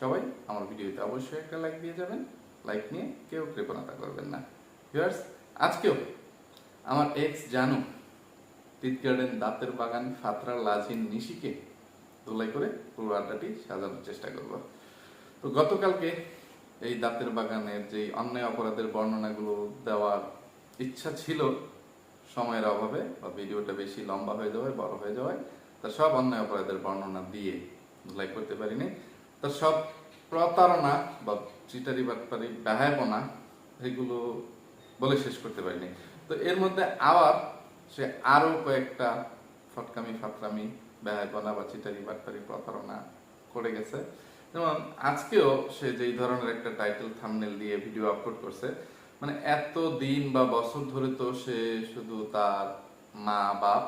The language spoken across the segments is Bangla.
সবাই আমার ভিডিওতে অবশ্যই একটা লাইক দিয়ে যাবেন। লাইক নিয়ে কেউ কৃপণতা করবেন না। ভিউয়ার্স আজকেও আমার এক্স জানু টিট গার্ডেন দাঁতের বাগান ফাতরা লাজিন নিশিকে ধুলাই করে পুরো আড্ডাটি সাজানোর চেষ্টা করব। তো গতকালকে এই দাঁতের বাগানের যে অন্যায় অপরাধের বর্ণনাগুলো দেওয়ার ইচ্ছা ছিল, সময়ের অভাবে বা ভিডিওটা বেশি লম্বা হয়ে যাওয়ায়, বড় হয়ে যাওয়ায়, তা সব অন্যায় অপরাধের বর্ণনা দিয়ে ধুলাই করতে পারিনি। তো সব প্রতারণা বা চিটারি বাটপারি ব্যহায়পনা এগুলো বলে শেষ করতে পারিনি। তো এর মধ্যে আবার সে আরও কয়েকটা ফটকামি, ফাতরামি ব্যহায়পনা বা চিটারি বাটপারি প্রতারণা করে গেছে। যেমন আজকেও সে যেই ধরনের একটা টাইটেল থামনেল দিয়ে ভিডিও আপলোড করছে মানে এত দিন বা বছর ধরে তো সে শুধু তার মা, বাপ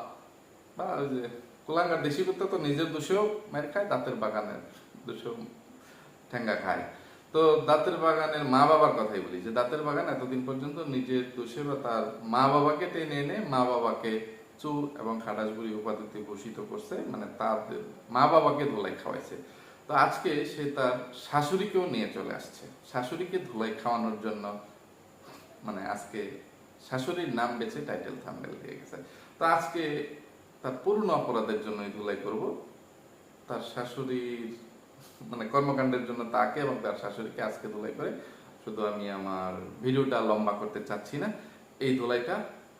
বা ওই যে কুলাঙ্গার দেশি কুত্তা তো নিজের দোষেও মেরে খায়, দাঁতের বাগানের। দোষেও ঠেঙ্গা খায়। তো দাঁতের বাগানের মা বাবার কথাই বলি যে দাঁতের বাগান এতদিন পর্যন্ত নিজের দোষে বা তার মা বাবাকে টেনে এনে মা বাবাকে চুর এবং খাটাসগুড়ি উপাধিতে ভূষিত করছে মানে তার মা বাবাকে ধোলাই খাওয়াইছে। তো আজকে সে তার শাশুড়িকেও নিয়ে চলে আসছে। শাশুড়িকে ধুলাই খাওয়ানোর জন্য মানে আজকে শাশুড়ির নাম বেছে টাইটেল থাম্বেল দিয়ে গেছে। তো আজকে তার পূর্ণ অপরাধের জন্যই ধুলাই করব। তার শাশুড়ির মানে কর্মকাণ্ডের জন্য তাকে এবং তার শাশুড়িকে আজকে ধুলাই করে শুধু আমি আমার ভিডিওটা লম্বা করতে চাচ্ছি না, এই ধুলাইটা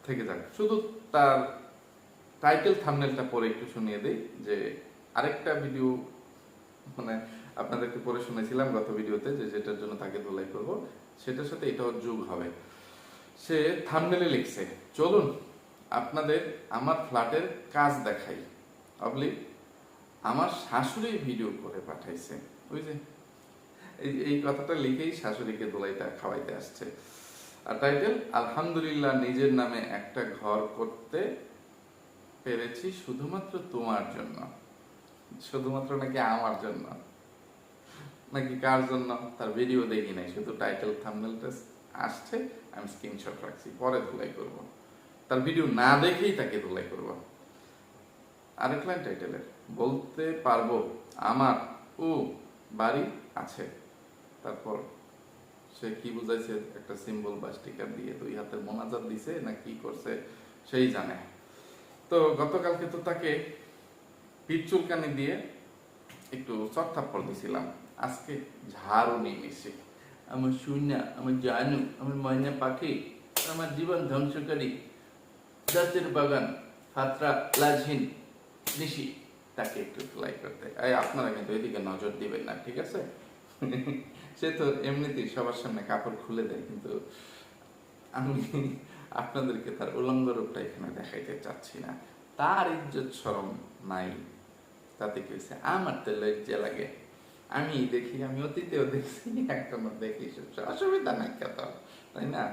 থেকে যাক। শুধু তার টাইটেল থামনেলটা পরে একটু শুনিয়ে দেই যে আরেকটা ভিডিও মানে আপনাদেরকে পরে শুনেছিলাম গত ভিডিওতে যে যেটার জন্য তাকে ধুলাই করব, সেটার সাথে এটাও যোগ হবে। সে থামনেলে লিখছে, চলুন আপনাদের আমার ফ্ল্যাটের কাজ দেখাই। অবলি আমার শাশুড়ি ভিডিও করে পাঠাইছে। যে, এই কথাটা লিখেই শাশুড়িকে দোলাইটা খাওয়াইতে আসছে। আর টাইটেল আলহামদুলিল্লাহ নিজের নামে একটা ঘর করতে পেরেছি শুধুমাত্র তোমার জন্য। শুধুমাত্র নাকি আমার জন্য? নাকি কার জন্য? তার ভিডিও দেখি নাই, শুধু টাইটেল থাম্বনেলটা আসছে, আমি স্ক্রিনশট রাখছি, পরে ধুলাই করব। তার ভিডিও না দেখেই তাকে ধুলাই করব। আরেক লাইন টাইটেলের বলতে পারব, আমার ও বাড়ি আছে। তারপর সে কি বুঝাইছে? একটা সিম্বল বা স্টিকার দিয়ে দুই হাতের মোনাজাত দিছে না কি করছে সেই জানে। তো গতকালকে তো তাকে পিঠ চুলকানি দিয়ে একটু চট থাপ্পড় দিছিলাম। আজকে ঝাড়ু নিয়ে নিছি। আমার সুইনা, আমার জানু, আমার ময়না পাখি, আমার জীবন ধ্বংসকারী দাঁতের বাগান, ফাতরা, লাজহীন, নিশি। তাকে একটু লাইক করতে। এই আপনারা কিন্তু এদিকে নজর দিবেন না, ঠিক আছে? সে তো এমনিতেই সবার সামনে কাপড় খুলে দেয়, কিন্তু আমি আপনাদেরকে তার উলঙ্গ রূপটা এখানে দেখাইতে চাচ্ছি না। তার ইজ্জত সরম নাই, তাতে কি হয়েছে? আমার তো লজ্জা লাগে। আমি দেখি, আমি অতীতেও দেখছি, এখনও দেখি অসুবিধা নাই কত তাই না?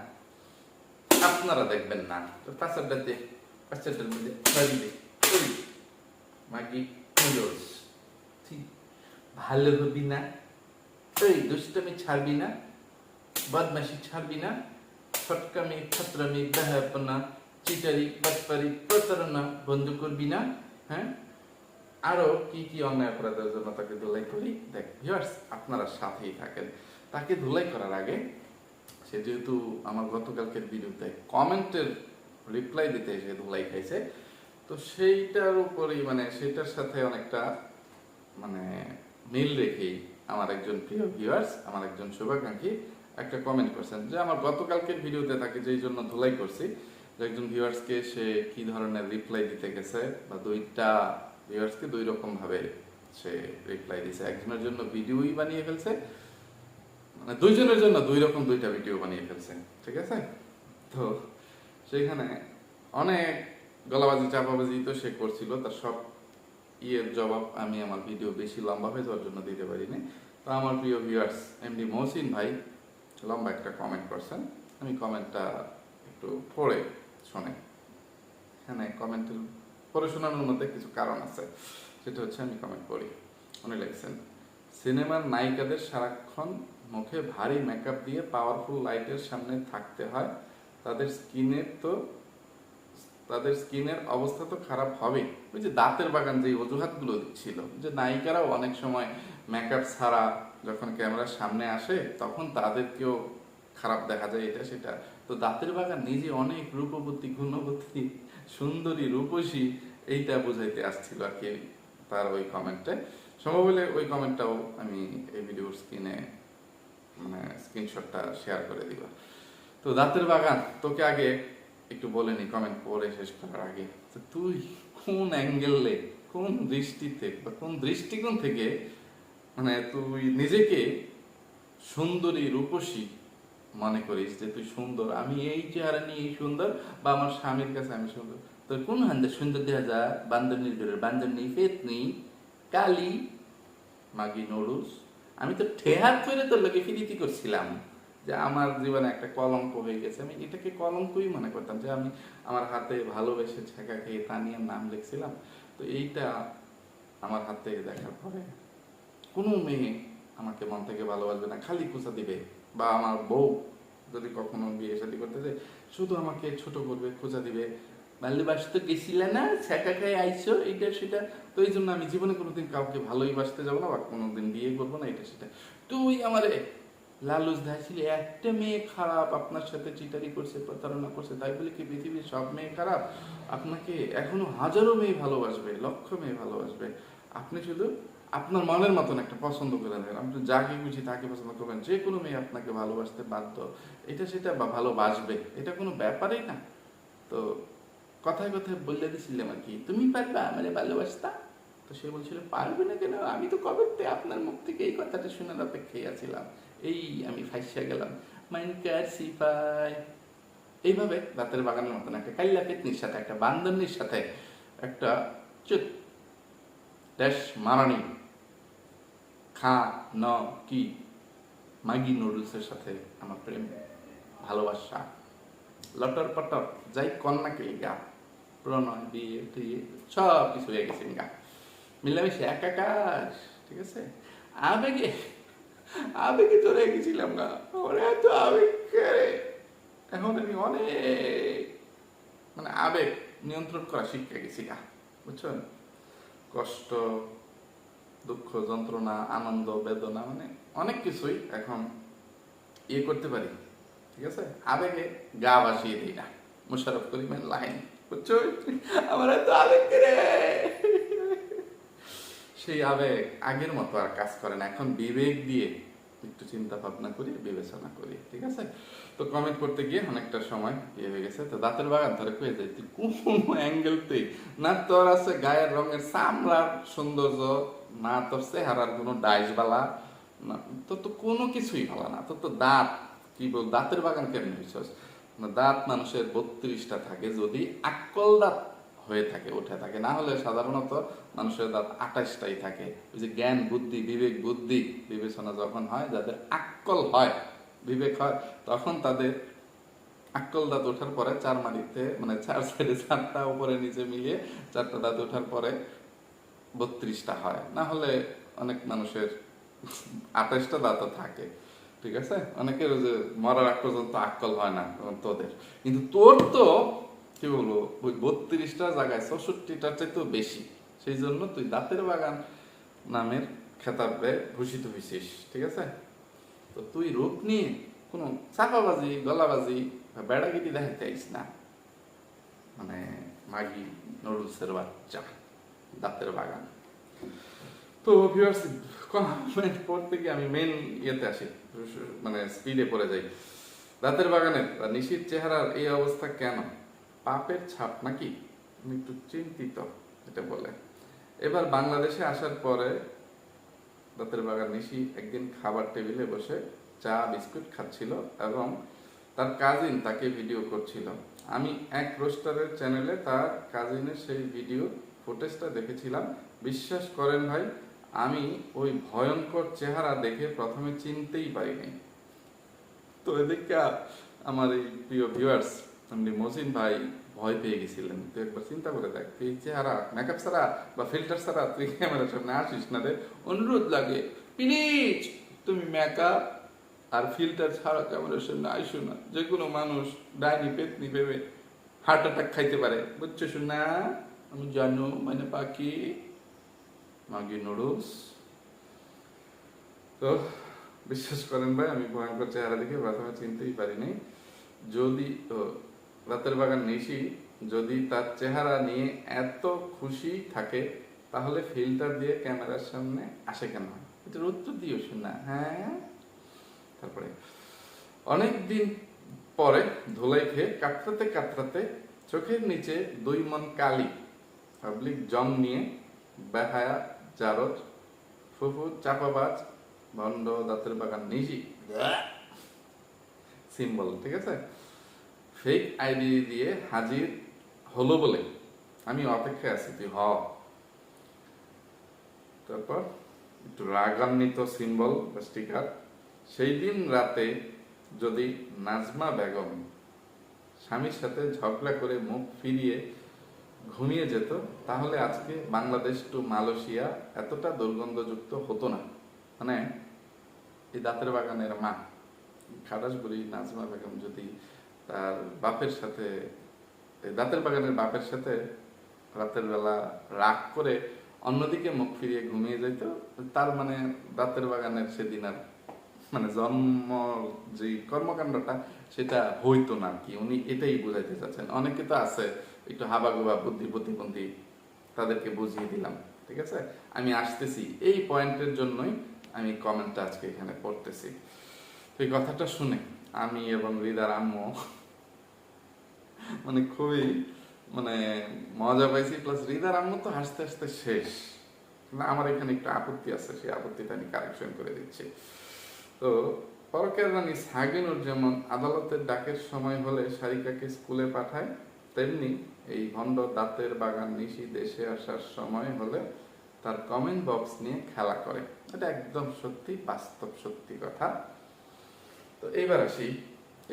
আপনারা দেখবেন না। তো পাঁচারটাতে পাঁচারটার মধ্যে মাগি ঠিক। ভালো হবি না? ওই দুষ্টমি ছাড়বি না? বদমাসি ছাড়বি না? ফটকামি ফতরামি বেহাপনা চিটারি, বাটপারি, প্রতারণা বন্ধ করবি না? হ্যাঁ? আরও কি কি অন্যায় অপরাধের জন্য তাকে ধুলাই করি? দেখ ভিউয়ার্স আপনারা সাথেই থাকেন। তাকে ধুলাই করার আগে সে যেহেতু আমার গতকালকের ভিডিওতে কমেন্টের রিপ্লাই দিতে এসে ধুলাই খাইছে তো সেইটার উপরেই মানে সেটার সাথে অনেকটা মানে মিল রেখেই আমার একজন প্রিয় ভিউয়ার্স আমার একজন শুভাকাঙ্ক্ষী একটা কমেন্ট করছেন যে আমার গতকালকের ভিডিওতে তাকে যেই জন্য ধুলাই করছি, যে একজন ভিউয়ার্সকে সে কি ধরনের রিপ্লাই দিতে গেছে বা দুইটা ভিউয়ার্সকে দুই রকম ভাবে সে রিপ্লাই দিছে। একজনের জন্য ভিডিওই বানিয়ে ফেলছে মানে দুইজনের জন্য দুই রকম দুইটা ভিডিও বানিয়ে ফেলছে, ঠিক আছে? তো সেখানে অনেক গলাবাজি, চাপাবাজি তো সে করছিল, তার সব ইয়ের জবাব আমি আমার ভিডিও বেশি লম্বা হয়ে যাওয়ার জন্য দিতে পারিনি। তো আমার প্রিয় ভিউয়ার্স এমডি মহসিন ভাই, লম্বা একটা কমেন্ট করছেন। আমি কমেন্টটা একটু পড়ে শোনে। এখানে কমেন্টের পড়ে শোনানোর মধ্যে কিছু কারণ আছে। সেটা হচ্ছে আমি কমেন্ট করি উনি লিখছেন, সিনেমার নায়িকাদের সারাক্ষণ মুখে ভারী মেকআপ দিয়ে পাওয়ারফুল লাইটের সামনে থাকতে হয়। তাদের স্কিনের তো তাদের স্কিনের অবস্থা তো খারাপ হবেই। ওই যে দাঁতের বাগান যে অজুহাতগুলো ছিল, যে নায়িকারাও অনেক সময় মেকআপ ছাড়া যখন ক্যামেরার সামনে আসে, তখন তাদেরকেও খারাপ দেখা যায়, এটা সেটা। তো দাঁতের বাগান নিজে অনেক রূপবতী, গুণবতী, সুন্দরী, রূপসী, এইটা বোঝাইতে আসছিল আর কি তার ওই কমেন্টে সম্ভব হলে ওই কমেন্টটাও আমি এই ভিডিওর স্ক্রিনে মানে স্ক্রিনশটটা শেয়ার করে দিব। তো দাঁতের বাগান, তোকে আগে একটু বলে নি কমেন্ট পড়ে শেষ করার আগে। তো তুই কোন অ্যাঙ্গেলে কোন দৃষ্টিতে বা কোন দৃষ্টিকোণ থেকে মানে তুই নিজেকে সুন্দরী রূপসী মনে করিস যে তুই সুন্দর, আমি এই চেহারা নিয়ে সুন্দর বা আমার স্বামীর কাছে আমি সুন্দর? তোর কোন হান্দে সুন্দর দেখা যায় বান্দরনির ঘরের বান্দরনি ফেতনি কালি, মাগি নুডলস আমি তো ঠেহাত করে তোর লোকে ফিরিতি করছিলাম। যে আমার জীবনে একটা কলঙ্ক হয়ে গেছে। আমি এটাকে কলঙ্কই মনে করতাম যে আমি আমার হাতে ভালোবেসে ছেঁকা খেয়ে তা নিয়ে নাম লিখছিলাম। তো এইটা আমার হাতে দেখার পরে কোনো মেয়ে আমাকে মন থেকে ভালোবাসবে না, খালি কুচা দিবে। বা আমার বউ যদি কখনো বিয়ে শাদী করতে যায় শুধু আমাকে ছোট করবে খোঁজা দিবে। ভালোবাসতে গেছিলে না? ছ্যাঁকা খেয়ে আইসো এইটা, সেটা? তো এই জন্য আমি জীবনে কোনোদিন কাউকে ভালোই বাসতে যাব না বা কোনোদিন বিয়ে করব না, এটা, সেটা। তুই আমারে লালুস ধাইছিলে একটা মেয়ে খারাপ, আপনার সাথে চিটারি করছে, প্রতারণা করছে, তাই বলে কি পৃথিবীর সব মেয়ে খারাপ? আপনাকে এখনও হাজারো মেয়ে ভালোবাসবে, লক্ষ মেয়ে ভালোবাসবে। আপনি শুধু আপনার মনের মতন একটা পছন্দ করে নেবেন। আপনি যাকে খুশি তাকে পছন্দ করবেন। যে কোনো মেয়ে আপনাকে ভালোবাসতে বাধ্য, এটা সেটা বা ভালোবাসবে, এটা কোনো ব্যাপারই না। তো কথায় কথায় বলে দিছিলাম আর কি, তুমি পারবে মানে ভালোবাসতা? তো সে বলছিল, পারবে না কেন? আমি তো কবে আপনার মুখ থেকে এই কথাটা শোনার অপেক্ষায় আছিলাম? এই আমি ফাইসা গেলাম। মাইনকার সিপাই। এইভাবে রাতের বাগানের মতন একটা কাল্লা পেতনির সাথে একটা বান্দরনির সাথে একটা চুত ড্যাশ মারানি, খা, ন, কি মাগি নুডলসের সাথে আমার প্রেম, ভালোবাসা, লটর পটর, যাই কন্যাকে গা প্রণয়, বিয়ে, টিয়ে সব কিছু হয়ে গেছে গা মিলামিশে একাকার ঠিক আছে? আবেগে আবেগে চলে গেছিলাম না। এত আবেগ। এখন আমি অনেক মানে আবেগ নিয়ন্ত্রণ করা শিখে গেছি গা, বুঝছেন? কষ্ট, দুঃখ, যন্ত্রণা, আনন্দ, বেদনা মানে অনেক কিছুই এখন ইয়ে করতে পারি, ঠিক আছে? আবেগে গা ভাসিয়ে দিই না। মুশারফ করিমের লাইন বুঝছ আমার এত আবেগ রে? সেই আবেগ আগের মতো আর কাজ করে না। এখন বিবেক দিয়ে একটু চিন্তা ভাবনা করি, বিবেচনা করি, ঠিক আছে? তো কমেন্ট করতে গিয়ে অনেকটা সময় ইয়ে হয়ে গেছে। তো দাঁতের বাগান ধরে কয়ে যায় তুই কোন অ্যাঙ্গেল তুই? না তোর আছে গায়ের রঙের চামড়ার সৌন্দর্য, না তোর চেহারার কোনো ডাইসবালা না তোর তো কোনো কিছুই ভালো না। তোর তো দাঁত, কি বল, দাঁতের বাগান কেমন হয়েছিস না দাঁত মানুষের বত্রিশটা থাকে, যদি আকল দাঁত হয়ে থাকে, উঠে থাকে। না হলে সাধারণত মানুষের দাঁত আঠাশটাই থাকে। ওই যে জ্ঞান, বুদ্ধি, বিবেক, বুদ্ধি বিবেচনা যখন হয়, যাদের আক্কল হয়, বিবেক হয়, তখন তাদের আক্কল দাঁত ওঠার পরে চার মারিতে মানে চার সাইডে চারটা উপরে নিচে মিলিয়ে চারটা দাঁত ওঠার পরে বত্রিশটা হয়। না হলে অনেক মানুষের আঠাশটা দাঁতও থাকে, ঠিক আছে? অনেকের যে মরার আগ পর্যন্ত আক্কল হয় না তোদের। কিন্তু তোর তো কি বলব, ওই বত্রিশটা জায়গায় চৌষট্টিটার চাইতেও বেশি। সেই জন্য তুই দাঁতের বাগান নামের খেতাবে ভূষিত হয়েছিস ঠিক আছে? তো তুই রূপ নিয়ে কোনো চাপাবাজি, গলাবাজি বা বেড়াগিটি দেখাতে আইস না। মানে মাগি, নুডলসের বাচ্চা, দাঁতের বাগান। তো ভিউয়ার্স কমেন্ট পড়তে গিয়ে আমি মেন ইয়েতে আসি মানে স্পিডে পড়ে যাই। দাঁতের বাগানের নিশির চেহারার এই অবস্থা কেন? পাপের ছাপ নাকি? আমি একটু চিন্তিত, এটা বলে। এবার বাংলাদেশে আসার পরে দাঁতের বাগান নিশি একদিন খাবার টেবিলে বসে চা, বিস্কুট খাচ্ছিল এবং তার কাজিন তাকে ভিডিও করছিল। আমি এক রোস্টারের চ্যানেলে তার কাজিনের সেই ভিডিও ফুটেজটা দেখেছিলাম। বিশ্বাস করেন ভাই, আমি ওই ভয়ঙ্কর চেহারা দেখে প্রথমে চিনতেই পারিনি। তো এদিকে আমার এই প্রিয় ভিউয়ার্স এমনি মজিন ভাই ভয় পেয়ে গেছিলেন। তুই একবার চিন্তা করে দেখ, তুই চেহারা মেকআপ ছাড়া বা ফিল্টার ছাড়া তুই ক্যামেরার সামনে আসিস না রে। অনুরোধ লাগে। প্লিজ তুমি মেকআপ আর ফিল্টার ছাড়া ক্যামেরার সামনে আইসো না। যে কোনো মানুষ, ডাইনি, পেতনি ভেবে হার্ট অ্যাটাক খাইতে পারে। বুঝছ শোনা আমি জানো মানে পাখি। মাগি নুডলস তো বিশ্বাস করেন ভাই, আমি ভয়ঙ্কর চেহারা দেখে প্রথমে চিনতেই পারিনি যদি রাতের বাগান নিশি, যদি তার চেহারা নিয়ে এত খুশি থাকে, তাহলে ফিল্টার দিয়ে ক্যামেরার সামনে আসে কেন? এটার উত্তর দিও শোনা হ্যাঁ? তারপরে, অনেক দিন পরে ধুলাই খেয়ে কাতরাতে কাতরাতে চোখের নিচে দুই মন কালি পাবলিক জম নিয়ে বেহায়া জারজ, ফুফু চাপাবাজ, ভণ্ড দাঁতের বাগান নিজি সিম্বল, ঠিক আছে? ফেক আইডি দিয়ে হাজির হলো বলে আমি অপেক্ষায় আছি, তুই হ। তারপর একটু রাগান্বিত সিম্বল বা স্টিকার সেই দিন রাতে যদি নাজমা বেগম স্বামীর সাথে ঝগড়া করে মুখ ফিরিয়ে ঘুমিয়ে যেত, তাহলে আজকে বাংলাদেশ টু মালয়েশিয়া এতটা দুর্গন্ধযুক্ত হতো না। মানে এই দাঁতের বাগানের মা, খাটাসবুড়ি নাজমা বেগম যদি তার বাপের সাথে, দাঁতের বাগানের বাপের সাথে রাতের বেলা রাগ করে অন্যদিকে মুখ ফিরিয়ে ঘুমিয়ে যেত তার মানে দাঁতের বাগানের সেদিন আর মানে জন্ম যে কর্মকাণ্ডটা, সেটা হইতো না কি। উনি এটাই বুঝাইতে চাচ্ছেন। অনেকে তো আছে, একটু হাবাগোবা বুদ্ধি প্রতিবন্ধী, তাদেরকে বুঝিয়ে দিলাম, ঠিক আছে? আমি আসতেছি। এই পয়েন্টের জন্যই আমি কমেন্টটা আজকে এখানে পড়তেছি। তো এই কথাটা শুনে আমি এবং হৃদার আম্মু। মানে খুবই মানে মজা পাইছি প্লাস হৃদার আম্মু তো হাসতে হাসতে শেষ। না আমার এখানে একটু আপত্তি আছে, সেই আপত্তিটা আমি কারেকশন করে দিচ্ছি। তো পরকের রানী সাগিনুর যেমন আদালতের ডাকের সময় হলে সারিকাকে স্কুলে পাঠায়, তেমনি এই ভণ্ড দাঁতের বাগান নিশি দেশে আসার সময় হলে তার কমেন্ট বক্স নিয়ে খেলা করে। এটা একদম সত্যি, বাস্তব সত্যি কথা। তো এইবার আসি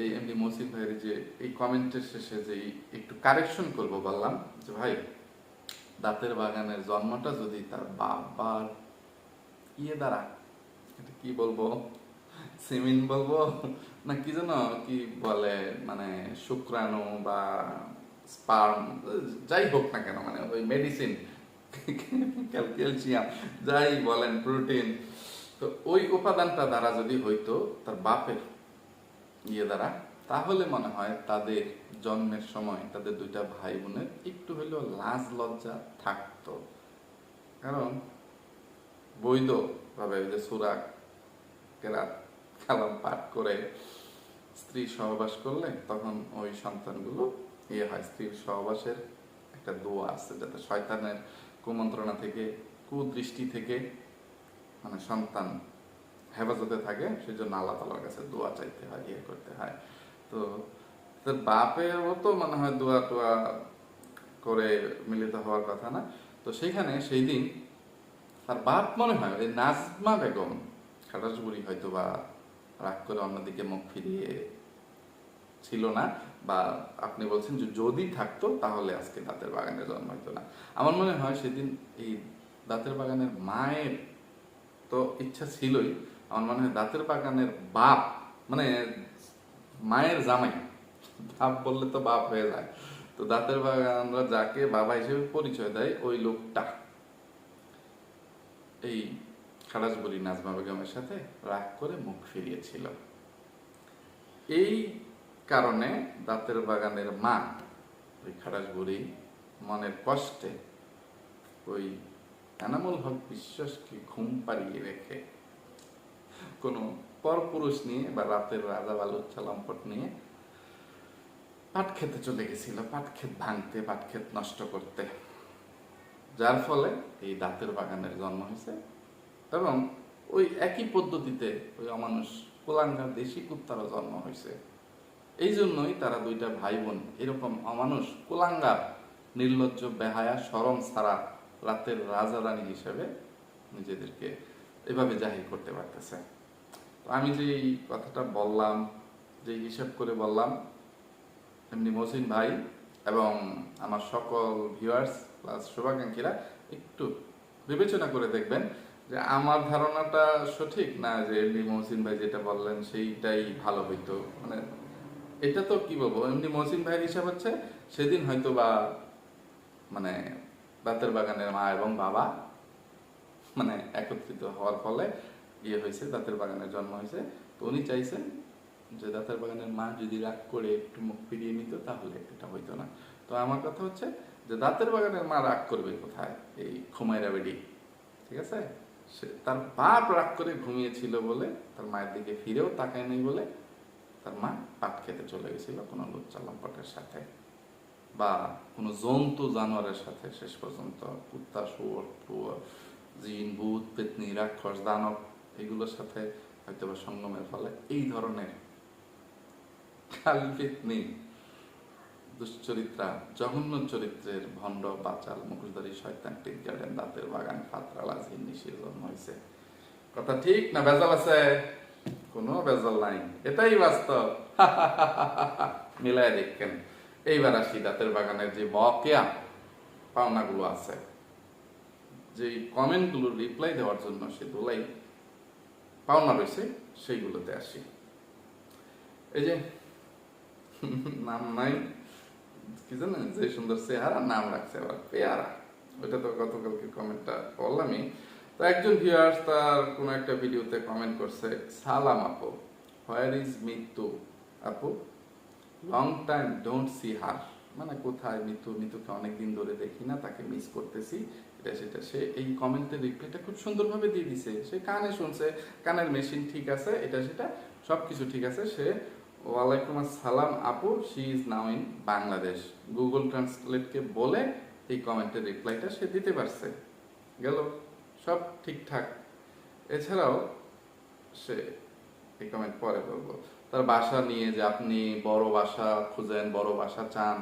এই এমনি মসিদ ভাইয়ের যে এই কমেন্টের শেষে যে একটু কারেকশন করব বললাম, যে ভাই, দাঁতের বাগানের জন্মটা যদি তার বাবার ইয়ে দ্বারা, এটা কি বলব সিমিন বলব, না কি যেন কি বলে মানে শুক্রাণু বা স্পার্ম যাই হোক না কেন মানে ওই মেডিসিন ক্যালসিয়াম যাই বলেন প্রোটিন তো ওই উপাদানটা দ্বারা যদি হইতো, তার বাপের ইয়ে দ্বারা, তাহলে মনে হয় তাদের জন্মের সময় তাদের দুইটা ভাই বোনের একটু হলেও লাজ লজ্জা থাকতো। কারণ বৈধ ভাবে ওই যে সুরাক কেরাত কালাম পাঠ করে স্ত্রী সহবাস করলে তখন ওই সন্তানগুলো ইয়ে হয়, স্ত্রীর সহবাসের একটা দোয়া আছে যাতে শয়তানের কুমন্ত্রণা থেকে, কুদৃষ্টি থেকে মানে সন্তান হেফাজতে থাকে সেই জন্য আল্লাহ তালার কাছে দোয়া চাইতে হয় ইয়ে করতে হয়। তো বাপেরও তো মনে হয় দোয়া টোয়া করে মিলিত হওয়ার কথা না। তো সেখানে সেই দিন তার বাপ মনে হয় ওই নাজমা বেগম খাটাসবুড়ি হয়তো বা রাগ করে অন্যদিকে মুখ ফিরিয়ে ছিল না, বা আপনি বলছেন যে যদি থাকতো তাহলে আজকে দাঁতের বাগানে জন্ম হইতো না। আমার মনে হয় সেদিন এই দাঁতের বাগানের মায়ের তো ইচ্ছা ছিলই আমার মনে হয় দাঁতের বাগানের বাপ মানে মায়ের জামাই। বাপ বললে তো বাপ হয়ে যায়। তো দাঁতের বাগানরা যাকে বাবা হিসেবে পরিচয় দেয়, ওই লোকটা। এই খালাসবুড়ি নাজমা বেগমের সাথে রাগ করে মুখ ফিরিয়েছিল। এই কারণে দাঁতের বাগানের মা, ওই খালাসবুড়ি মনের কষ্টে ওই এনামুল হক বিশ্বাসকে ঘুম পাড়িয়ে রেখে কোনো পরপুরুষ নিয়ে বা রাতের রাজা বালুচ্ছা লম্পট নিয়ে পাট খেতে চলে গেছিল, পাট ক্ষেত ভাঙতে, পাট ক্ষেত নষ্ট করতে। যার ফলে এই দাঁতের বাগানের জন্ম হয়েছে এবং ওই একই পদ্ধতিতে ওই অমানুষ কোলাঙ্গার দেশি কুত্তারও জন্ম হয়েছে। এই জন্যই তারা দুইটা ভাই বোন এরকম অমানুষ, কোলাঙ্গার, নির্লজ্জ, বেহায়া, সরম ছাড়া রাতের রাজা রানী হিসেবে নিজেদেরকে এভাবে জাহির করতে পারতেছে। আমি যে কথাটা বললাম যে হিসাব করে বললাম, এমনি মহসিন ভাই এবং আমার সকল ভিউয়ার্স প্লাস শুভাকাঙ্ক্ষীরা একটু বিবেচনা করে দেখবেন যে আমার ধারণাটা সঠিক না যে এমনি মহসিন ভাই যেটা বললেন সেইটাই ভালো হইতো। মানে এটা তো কি বলব, এমনি মহসিন ভাইয়ের হিসাব হচ্ছে সেদিন হয়তো বা মানে দাঁতের বাগানের মা এবং বাবা মানে একত্রিত হওয়ার ফলে ইয়ে হয়েছে, দাঁতের বাগানের জন্ম হয়েছে। তো উনি চাইছেন যে দাঁতের বাগানের মা যদি রাগ করে একটু মুখ ফিরিয়ে নিত, তাহলে এটা হইতো না। তো আমার কথা হচ্ছে যে দাঁতের বাগানের মা রাগ করবে কোথায়? এই খুমাইরা বেডি, ঠিক আছে? সে তার বাপ রাগ করে ঘুমিয়েছিল বলে তার মায়ের দিকে ফিরেও তাকায় নেই বলে তার মা পাট খেতে চলে গেছিল কোনো লুচ্চা লম্পটের সাথে বা কোনো জন্তু জানোয়ারের সাথে। শেষ পর্যন্ত কুত্তা, শুয়োর, টুয়োর জিন, ভূত, পেতনি, রাক্ষস, দানব এগুলোর সাথে হয়তো বা সঙ্গমের ফলে এই ধরনের খালি পেতনি, দুশ্চরিত্রা, জঘন্য চরিত্রের ভণ্ড, বাচাল, মুখোশধারী, শয়তান টিক গার্ডেন দাঁতের বাগান ফাতরালা জিনিসের জন্ম হয়েছে কথা ঠিক না বেজাল আছে? কোনো বেজাল নাই। এটাই বাস্তব। মিলাই দেখেন। এইবার আসি দাঁতের বাগানের যে বকেয়া পাওনাগুলো আছে। যে কমেন্টগুলোর রিপ্লাই দেওয়ার জন্য সে দোলাই পাওনা রয়েছে, সেইগুলোতে আসি। এই যে, নাম নাই, কি জানেন, যে সুন্দর চেহারা, নাম রাখছে আবার, পেয়ারা। ওইটা তো গতকালকে কমেন্টটা বললামই। তো একজন ভিউয়ার্স তার কোনো একটা ভিডিওতে কমেন্ট করছে, সালাম আপু হোয়ার ইজ মৃত্যু আপু? Long time don't see her মানে কোথায় মৃত্যু মৃত্যুকে অনেকদিন ধরে দেখি না, তাকে মিস করতেছি। এটা সেটা। সে এই কমেন্টে কমেন্টের রিপ্লাইটা খুব সুন্দরভাবে দিয়ে দিছে। সে কানে শুনছে, কানের মেশিন ঠিক আছে, এটা সেটা সব কিছু ঠিক আছে। সে, ওয়ালাইকুম আসসালাম আপু she is now in Bangladesh Google ট্রান্সলেটকে বলে এই কমেন্টের রিপ্লাইটা সে দিতে পারছে। গেল, সব ঠিকঠাক। এছাড়াও, সে এই কমেন্ট পরে বলব, তার বাসা নিয়ে যে আপনি বড় বাসা খুঁজেন, বড় বাসা চান,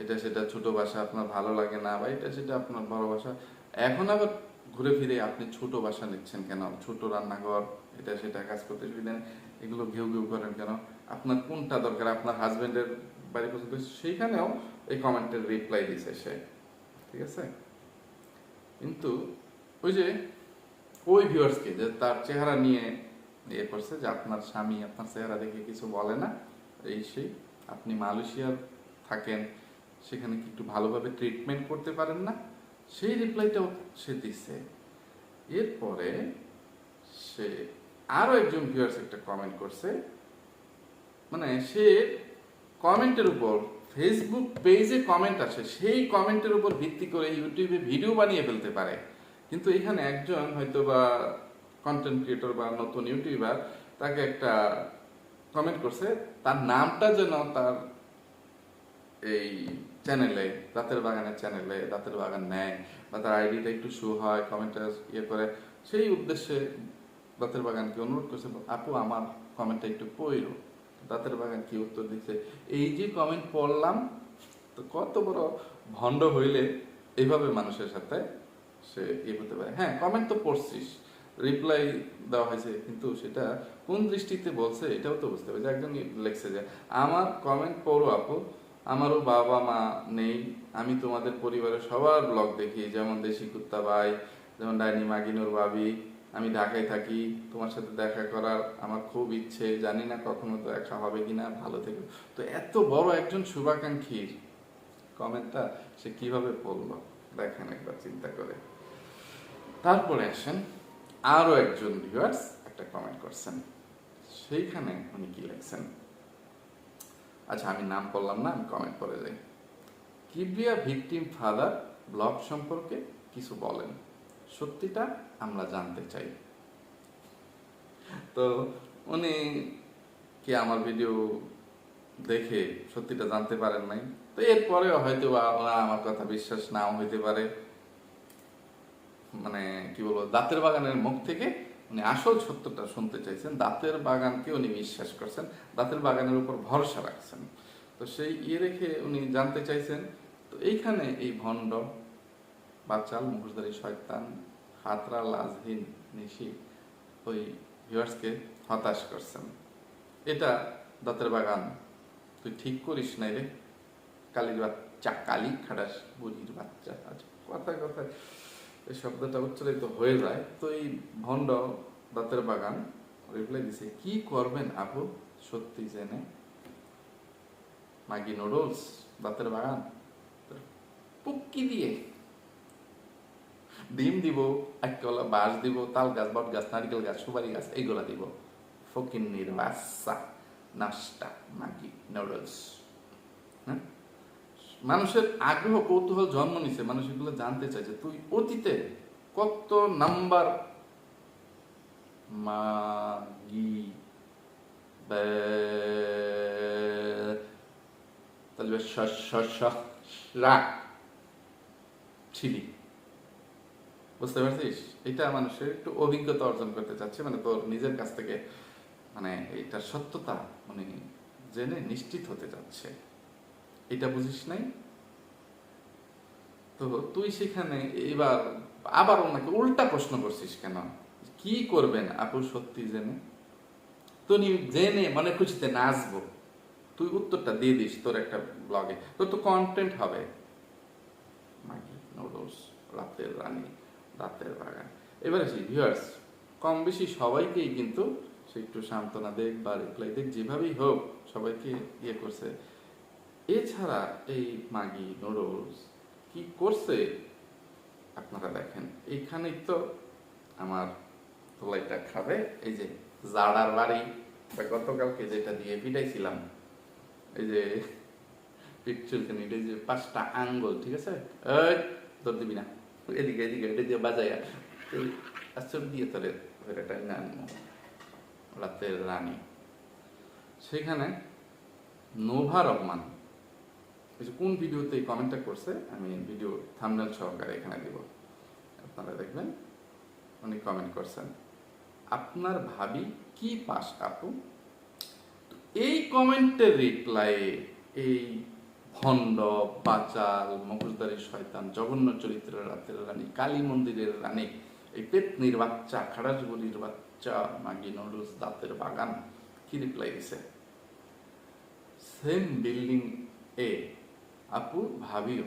এটা সেটা ছোট বাসা, আপনার ভালো লাগে না বা এটা সেটা আপনার বড় বাসা। এখন আবার ঘুরে ফিরে আপনি ছোট বাসা নিচ্ছেন কেন? ছোট রান্নাঘর, এটা সেটা, কাজ করতে সুবিধা এগুলো ঘেউ ঘেউ করেন কেন? আপনার কোনটা দরকার? আপনার হাজবেন্ডের বাড়ি পছন্দ সেইখানেও এই কমেন্টের রিপ্লাই দিছে সে। ঠিক আছে? কিন্তু ওই যে, ওই ভিউয়ার্সকে যে তার চেহারা নিয়ে ইয়ে করছে যে আপনার স্বামী, আপনার চেহারা দেখে কিছু বলে না, এই সেই, আপনি মালয়েশিয়ার থাকেন, সেখানে কি একটু ভালোভাবে ট্রিটমেন্ট করতে পারেন না? সেই রিপ্লাইটাও সে দিচ্ছে এরপরে সে আরও একজন ভিউয়ার্স একটা কমেন্ট করছে। মানে সে কমেন্টের উপর ফেসবুক পেজে কমেন্ট আছে সেই কমেন্টের উপর ভিত্তি করে ইউটিউবে ভিডিও বানিয়ে ফেলতে পারে। কিন্তু এখানে একজন হয়তো বা কন্টেন্ট ক্রিয়েটর বা নতুন ইউটিউবার তাকে একটা কমেন্ট করছে, তার নামটা যেন তার এই চ্যানেলে দাঁতের বাগানের চ্যানেলে দাঁতের বাগান নেয় বা তার আইডিটা একটু শো হয় কমেন্টটা ইয়ে করে, সেই উদ্দেশ্যে দাঁতের বাগানকে অনুরোধ করছে? আপু, আমার কমেন্টটা একটু পড়ো দাঁতের বাগান কি উত্তর দিচ্ছে? এই যে কমেন্ট পড়লাম, তো কত বড় ভণ্ড হইলে এইভাবে মানুষের সাথে সে ইয়ে করতে পারে। হ্যাঁ কমেন্ট তো পড়ছিস রিপ্লাই দেওয়া হয়েছে, কিন্তু সেটা কোন দৃষ্টিতে বলছে, এটাও তো বুঝতে হবে। যে একজন লেখছে যে, আমার কমেন্ট পড়ো আপু আমারও বাবা মা নেই। আমি তোমাদের পরিবারের সবার ব্লগ দেখি, যেমন দেশি কুত্তা ভাই, যেমন ডাইনি মাগিনুর ভাবি। আমি ঢাকায় থাকি, তোমার সাথে দেখা করার আমার খুব ইচ্ছে। জানি না কখনো দেখা হবে কিনা, ভালো থেকে। তো এত বড় একজন শুভাকাঙ্ক্ষীর কমেন্টটা সে কীভাবে পড়ল দেখেন একবার চিন্তা করে। তারপরে আসেন আরও একজন ভিউয়ার্স একটা কমেন্ট করছেন। সেইখানে উনি কি লিখছেন? আচ্ছা আমি নাম করলাম না, আমি কমেন্ট করে যাই কিবরিয়া ভিকটিম ফাদার ব্লগ সম্পর্কে কিছু বলেন। সত্যিটা আমরা জানতে চাই। তো উনি কি আমার ভিডিও দেখে সত্যিটা জানতে পারেন নাই? তো এরপরেও হয়তো বা আমার কথা বিশ্বাস নাও হইতে পারে। মানে কি বলব, দাঁতের বাগানের মুখ থেকে উনি আসল সত্যটা শুনতে চাইছেন, দাঁতের বাগানকে উনি বিশ্বাস করছেন, দাঁতের বাগানের উপর ভরসা রাখছেন। তো সেই ইয়ে রেখে উনি জানতে চাইছেন, তো এইখানে এই ভণ্ড বাচাল মুখোশধারী, শয়তান, হাতরা, লাজহীন নিশি ওই ভিউয়ার্সকে হতাশ করছেন। এটা দাঁতের বাগান, তুই ঠিক করিস নাই রে, কালির বাচ্চা, কালি খাটাস, বুড়ির বাচ্চা আচ্ছা কথায় কথায়। এই শব্দটা উচ্চারিত হয়ে যায়। তো এই ভণ্ড দাঁতের বাগান রিপ্লাই দিছে, কি করবেন আপু? সত্যি জেনে মাগি নুডলস দাঁতের বাগান? পুক্কি দিয়ে ডিম দিব আটকলা বাঁশ দিব, তাল গাছ, বট গাছ, নারিকেল গাছ, সুপারি গাছ, এইগুলা দিব। ফকিন্নির বাচ্চা নাস্তা মাগি নুডলস হ্যাঁ? মানুষের আগ্রহ, কৌতূহল জন্ম নিছে। মানুষ এগুলো জানতে চাইছে তুই অতীতে কত নাম্বার মাগি তাহলে ছিলি। বুঝতে পারছিস? এটা মানুষের একটু অভিজ্ঞতা অর্জন করতে চাচ্ছে। মানে তোর নিজের কাছ থেকে মানে এটা সত্যতা মানে জেনে নিশ্চিত হতে যাচ্ছে এটা বুঝিস নাই? তো তুই সেখানে এবার আবার ওনাকে উল্টা প্রশ্ন করছিস কেন? কি করবেন আপু সত্যি জেনে? তুমি জেনে মনে খুশিতে নাচবো তুই উত্তরটা দিয়ে দিস তোর একটা ব্লগে তোর তো কন্টেন্ট হবে। নুডলস রাতের রানী, রাতের বাগান। এবার আসি ভিউয়ার্স কম বেশি সবাইকেই কিন্তু সে একটু সান্ত্বনা দেখ বা রিপ্লাই দেখ, যেভাবেই হোক সবাইকে ইয়ে করছে। এছাড়া এই মাগি নুডলস কি করছে আপনারা দেখেন। এইখানেই তো আমার তোলাইটা খাবে। এই যে জাড়ার বাড়ি বা গতকালকে যেটা দিয়ে পিটাইছিলাম, এই যে পিকচুলখানি এই যে পাঁচটা আঙ্গুল, ঠিক আছে? এই তোর দিবি না। এদিকে এদিকে, এটা দিয়ে তুই আশ্চর্য দিয়ে তোরে এটা না রাতের রানী। সেখানে নোভা রহমান যে কোন ভিডিওতে এই কমেন্টটা করছে আমি ভিডিও থামনেল সহকারে এখানে দিব। আপনারা দেখবেন উনি কমেন্ট করছেন, আপনার ভাবি কি পাস আপু? এই কমেন্টের রিপ্লাই এই ভণ্ড বাচাল মুখোশধারী শয়তান, জঘন্য চরিত্রের রাতের রানী, কালী মন্দিরের রানী, এই পেতনির বাচ্চা খাড়াসগুলির বাচ্চা, মাগি নুডলস, দাঁতের বাগান, কি রিপ্লাই দিছে? সেম বিল্ডিং এ আপু, ভাবিও।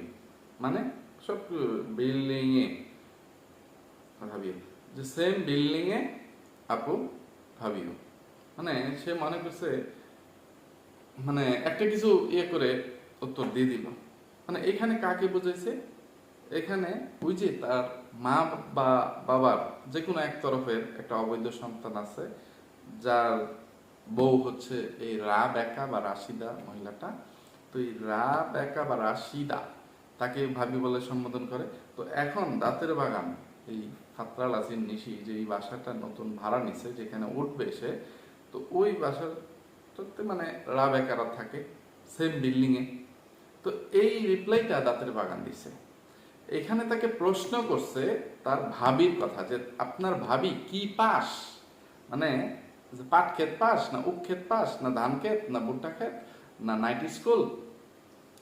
মানে সব বিল্ডিং এ ভাবিও। যে সেম বিল্ডিং এ আপু, ভাবিও। মানে সে মনে করছে মানে একটা কিছু ইয়ে করে উত্তর দিয়ে দিল মানে এখানে কাকে বোঝাইছে? এখানে ওই যে তার মা বা বাবার যে কোনো এক তরফের একটা অবৈধ সন্তান আছে, যার বউ হচ্ছে এই রা বেকা বা রাশিদা মহিলাটা। তো এই রা বেকা বা রাশিদা, তাকে ভাবি বলে সম্বোধন করে। তো এখন দাঁতের বাগান, এই খাতরাল আসিন নিশি, যে এই বাসাটা নতুন ভাড়া নিছে, যেখানে উঠবে সে, তো ওই বাসাটাতে মানে রা বেকারা থাকে সেম বিল্ডিংয়ে তো এই রিপ্লাইটা দাঁতের বাগান দিছে। এখানে তাকে প্রশ্ন করছে তার ভাবির কথা, যে আপনার ভাবি কি পাস? মানে পাট ক্ষেত পাস, না উপ ক্ষেত পাস, না ধান ক্ষেত, না ভুট্টা ক্ষেত, না নাইট স্কুল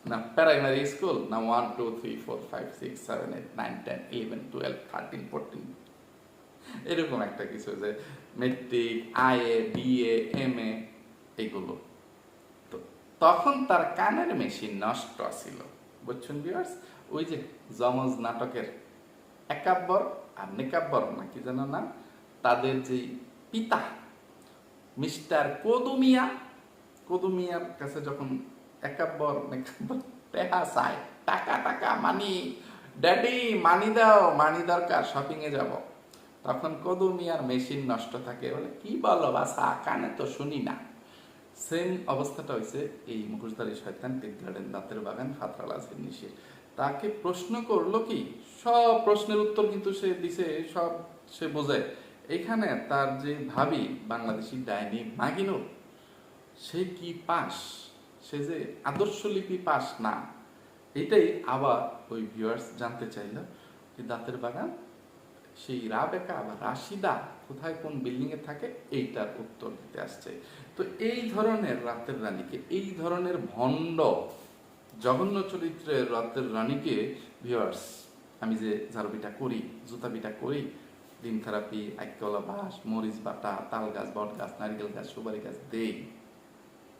না প্রাইমারি স্কুল না one two three four five six seven eight nine ten eleven twelve thirteen fourteen এরকম একটা কিছু যে matric IA BA M A এইগুলো তো তখন তার কানের মেশিন নষ্ট ছিল। বুঝছেন বিয়ার্স ওই যে জমজ নাটকের একাব্বর আর নিকাব্বর নাকি যেন না তাদের যে পিতা, মিস্টার কদুমিয়া, কদুমিয়ার কাছে যখন একাব্বর টেহা চায় টাকা টাকা মানি ড্যাডি মানি দাও মানি দরকার শপিং এ যাব। তখন কদুমিয়ার মেশিন নষ্ট থাকে। বলে, কি বলো বাসা কানে তো শুনি না। সেম অবস্থাটা হয়েছে এই মুখোশধারী শয়তান টিক দাঁতের বাগান, ফাতরাল আছে নিশির তাকে প্রশ্ন করল কি? সব প্রশ্নের উত্তর কিন্তু সে দিছে, সব সে বোঝে। এখানে তার যে ভাবি, বাংলাদেশি ডাইনি মাগিনো, সে কি পাস? সে যে আদর্শ লিপি পাস না, এটাই আবার ওই ভিউয়ার্স জানতে চাইল যে দাঁতের বাগান, সেই রাবেকা বা রাশিদা কোথায় কোন বিল্ডিং এ থাকে, এইটার উত্তর দিতে আসছে। তো এই ধরনের রাতের রানীকে, এই ধরনের ভণ্ড জঘন্য চরিত্রের রাতের রানীকে ভিউয়ার্স আমি যে ঝাড়ুপিটা করি জুতা পিটা করি ডিম থেরাপি আইকলা বাস, মরিচ বাটা, তাল গাছ, বট গাছ, নারিকেল গাছ, সুপারি গাছ দেই।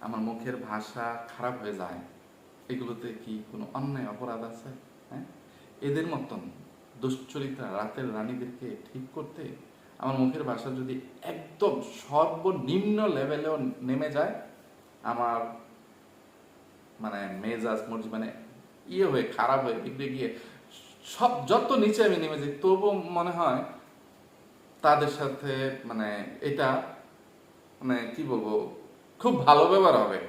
আমার মুখের ভাষা খারাপ হয়ে যায়। এগুলোতে কি কোনো অন্যায় অপরাধ আছে? হ্যাঁ? এদের মতন দুশ্চরিত্রা রাতের রানীদেরকে ঠিক করতে আমার মুখের ভাষা যদি একদম সর্বনিম্ন লেভেলেও নেমে যায়, আমার মানে মেজাজ, মর্জি মানে ইয়ে হয়ে, খারাপ হয়ে, বিগড়ে গিয়ে সব যত নিচে আমি নেমে যাই, তবু মনে হয় তাদের সাথে মানে এটা মানে কি বলব খুব ভালো ব্যবহার হবে।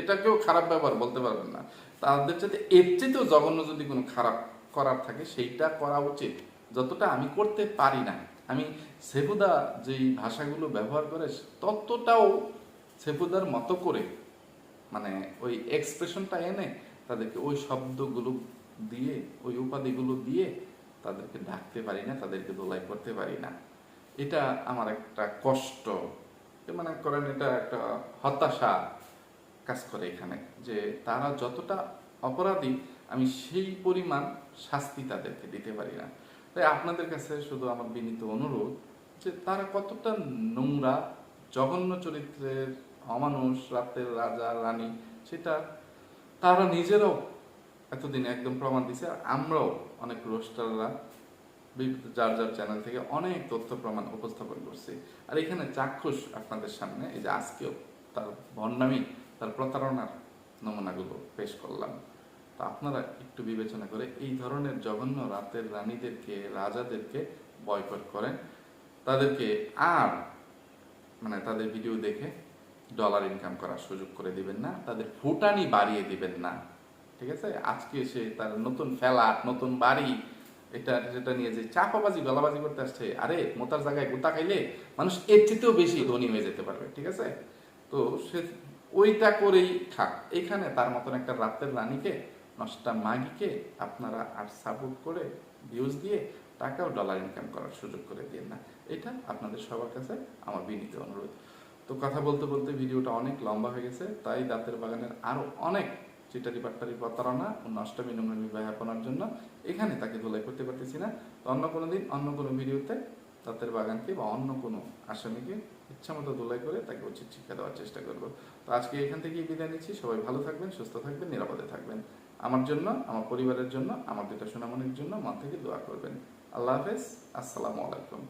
এটাকেও খারাপ ব্যবহার বলতে পারবেন না। তাদের সাথে এর চেয়েতেও জঘন্য যদি কোনো খারাপ করার থাকে, সেইটা করা উচিত। যতটা আমি করতে পারি না আমি সেবুদা যেই ভাষাগুলো ব্যবহার করে, ততটাও সেবুদার মতো করে মানে ওই এক্সপ্রেশনটা এনে তাদেরকে ওই শব্দগুলো দিয়ে, ওই উপাধিগুলো দিয়ে তাদেরকে ডাকতে পারি না, তাদেরকে দোলাই করতে পারি না। এটা আমার একটা কষ্ট। মানে করেন এটা একটা হতাশা কাজ করে এখানে, যে তারা যতটা অপরাধী, আমি সেই পরিমাণ শাস্তি তাদেরকে দিতে পারি না। তাই আপনাদের কাছে শুধু আমার বিনীত অনুরোধ যে তারা কতটা নোংরা, জঘন্য চরিত্রের অমানুষ, রাতের রাজা, রানী, সেটা তারা নিজেরাও এতদিন একদম প্রমাণ দিছে। আর আমরাও অনেক রোস্টাররা যার যার চ্যানেল থেকে অনেক তথ্য প্রমাণ উপস্থাপন করছি। আর এখানে চাক্ষুষ আপনাদের সামনে, এই যে আজকেও তার ভণ্ডামি, তার প্রতারণার নমুনাগুলো পেশ করলাম। তো আপনারা একটু বিবেচনা করে এই ধরনের জঘন্য রাতের রানীদেরকে, রাজাদেরকে বয়কট করেন। তাদেরকে আর মানে তাদের ভিডিও দেখে ডলার ইনকাম করার সুযোগ করে দিবেন না, তাদের ফুটানি বাড়িয়ে দিবেন না। ঠিক আছে? আজকে সে তার নতুন ফ্ল্যাট নতুন বাড়ি এটা যেটা নিয়ে যে চাপাবাজি, গলাবাজি করতে আসছে, আরে মোতার জায়গায় গুতা খাইলে মানুষ এর চেয়েও বেশি ধনী হয়ে যেতে পারবে, ঠিক আছে? তো সে ওইটা করেই খাক। এখানে তার মতন একটা রাতের রানীকে, নষ্টা মাগিকে আপনারা আর সাপোর্ট করে ভিউজ দিয়ে টাকাও ডলার ইনকাম করার সুযোগ করে দিয়ে না। এটা আপনাদের সবার কাছে আমার বিনীত অনুরোধ। তো কথা বলতে বলতে ভিডিওটা অনেক লম্বা হয়ে গেছে, তাই দাঁতের বাগানের আরও অনেক চিটারি পাট্টারি প্রতারণা ও নষ্টমী নোংরামি ব্যয়াপনার জন্য এখানে তাকে ধোলাই করতে পারতেছি না। তো অন্য কোনো দিন, অন্য কোনো ভিডিওতে তাদের বাগানকে বা অন্য কোনো আসামিকে ইচ্ছা মতো ধোলাই করে তাকে উচিত শিক্ষা দেওয়ার চেষ্টা করব। তো আজকে এখান থেকেই বিদায় নিচ্ছি। সবাই ভালো থাকবেন, সুস্থ থাকবেন, নিরাপদে থাকবেন। আমার জন্য, আমার পরিবারের জন্য, আমার দুটা সোনামনির জন্য মন থেকে দোয়া করবেন। আল্লাহ হাফেজ। আসসালামু আলাইকুম।